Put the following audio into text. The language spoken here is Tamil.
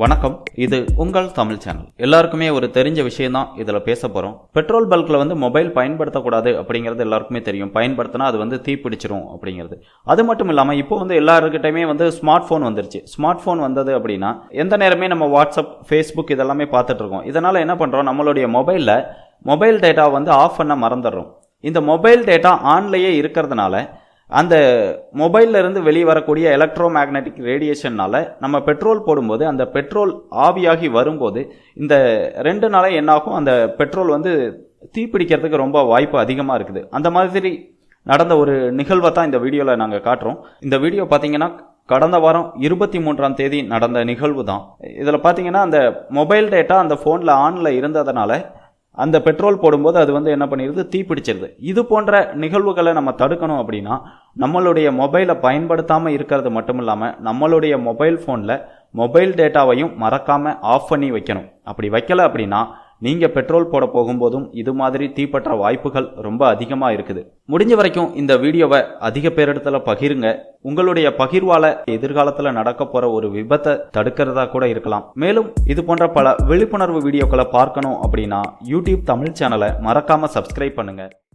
வணக்கம். இது உங்கள் தமிழ் சேனல் எல்லாருக்குமே ஒரு தெரிஞ்ச விஷயம் தான் இதில் பேச போகிறோம் பெட்ரோல் பல்கில் வந்து மொபைல் பயன்படுத்தக்கூடாது அப்படிங்கிறது எல்லாருக்குமே தெரியும். பயன்படுத்தினா அது வந்து தீப்பிடிச்சிரும் அப்படிங்கிறது. அது மட்டும் இல்லாமல் இப்போ வந்து எல்லாருக்கிட்டையுமே வந்து ஸ்மார்ட் ஃபோன் வந்துருச்சு. ஸ்மார்ட் ஃபோன் வந்தது அப்படின்னா எந்த நேரமே நம்ம வாட்ஸ்அப் ஃபேஸ்புக் இதெல்லாமே பார்த்துட்டு இருக்கோம். இதனால் என்ன பண்ணுறோம் நம்மளுடைய மொபைலில் மொபைல் டேட்டா வந்து ஆஃப் பண்ண மறந்துடுறோம். இந்த மொபைல் டேட்டா ஆன்லேயே இருக்கிறதுனால அந்த மொபைலில் இருந்து வெளியே வரக்கூடிய எலக்ட்ரோ மேக்னெட்டிக் ரேடியேஷன்னால் நம்ம பெட்ரோல் போடும்போது அந்த பெட்ரோல் ஆவியாகி வரும்போது இந்த ரெண்டு நாளே என்னாகும்? அந்த பெட்ரோல் வந்து தீப்பிடிக்கிறதுக்கு ரொம்ப வாய்ப்பு அதிகமாக இருக்குது. அந்த மாதிரி நடந்த ஒரு நிகழ்வை தான் இந்த வீடியோவில் நாங்கள் காட்டுறோம். இந்த வீடியோ பார்த்தீங்கன்னா கடந்த வாரம் இருபத்தி மூன்றாம் தேதி நடந்த நிகழ்வு தான். இதில் பார்த்தீங்கன்னா அந்த மொபைல் டேட்டா அந்த ஃபோனில் ஆனில் இருந்ததுனால அந்த பெட்ரோல் போடும்போது அது வந்து என்ன பண்ணிடுது தீப்பிடிச்சிருது இது போன்ற நிகழ்வுகளை நம்ம தடுக்கணும் அப்படின்னா நம்மளுடைய மொபைலை பயன்படுத்தாமல் இருக்கிறது மட்டும் இல்லாமல் நம்மளுடைய மொபைல் ஃபோனில் மொபைல் டேட்டாவையும் மறக்காமல் ஆஃப் பண்ணி வைக்கணும். அப்படி வைக்கல அப்படின்னா நீங்கள் பெட்ரோல் போட போகும்போதும் இது மாதிரி தீப்பற்ற வாய்ப்புகள் ரொம்ப அதிகமாக இருக்குது. முடிஞ்ச வரைக்கும் இந்த வீடியோவை அதிக பேரிடத்துல பகிருங்க. உங்களுடைய பகிர்வால எதிர்காலத்தில் நடக்க போற ஒரு விபத்தை தடுக்கிறதா கூட இருக்கலாம். மேலும் இது போன்ற பல விழிப்புணர்வு வீடியோக்களை பார்க்கணும் அப்படின்னா யூடியூப் தமிழ் சேனலை மறக்காம சப்ஸ்கிரைப் பண்ணுங்க.